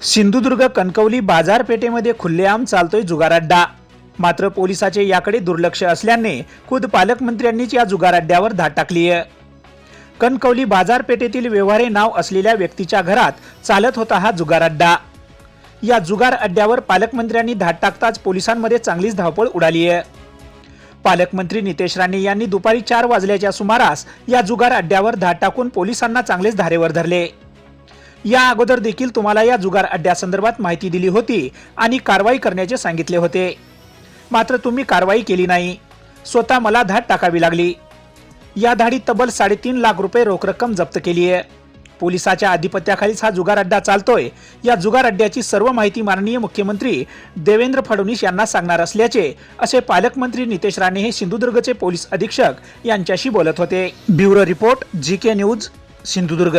सिंधुदुर्ग कणकवली बाजारपेठेमध्ये खुल्लेआम चालतोय जुगार अड्डा मात्र पोलिसाचे याकडे दुर्लक्ष असल्याने खुद पालकमंत्र्यांनीच या जुगार अड्ड्यावर धाड टाकली आहे कणकवली बाजारपेठेतील व्यवहारे नाव असलेल्या व्यक्तीच्या घरात चालत होता हा जुगार अड्डा या जुगार अड्ड्यावर पालकमंत्र्यांनी धाड टाकताच पोलिसांमध्ये चांगलीच धावपळ उडाली आहे पालकमंत्री नितेश राणे यांनी दुपारी चार वाजल्याच्या सुमारास या जुगार अड्ड्यावर धाड टाकून पोलिसांना चांगलेच धारेवर धरले. या अगोदर देखील तुम्हाला या जुगार अड्ड्यासंदर्भात माहिती दिली होती आणि कारवाई करण्याचे सांगितले होते. मात्र तुम्ही कारवाई केली नाही. स्वतः मला धाड टाकावी लागली. या धाडीत तब्बल साडेतीन लाख रुपये रोख रक्कम जप्त केली आहे. पोलिसाच्या आधिपत्याखालीच हा जुगार अड्डा चालतोय. या जुगार अड्ड्याची सर्व माहिती माननीय मुख्यमंत्री देवेंद्र फडणवीस यांना सांगणार असल्याचे असे पालकमंत्री नितेश राणे हे सिंधुदुर्गचे पोलीस अधीक्षक यांच्याशी बोलत होते. Bureau report G K news Sindhudurg.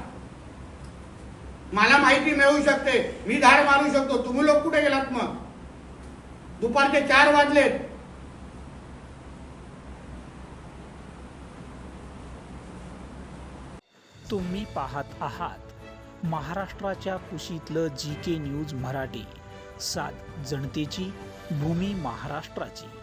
मला माहिती मिळू शकते. मी धाड मारू शकतो. तुम्ही लोक कुठे गेलात मग? दुपारचे चार वाजलेत. तुम्ही पाहत आहात महाराष्ट्राच्या कुशीतलं जी के न्यूज मराठी. सात जनतेची भूमी महाराष्ट्राची.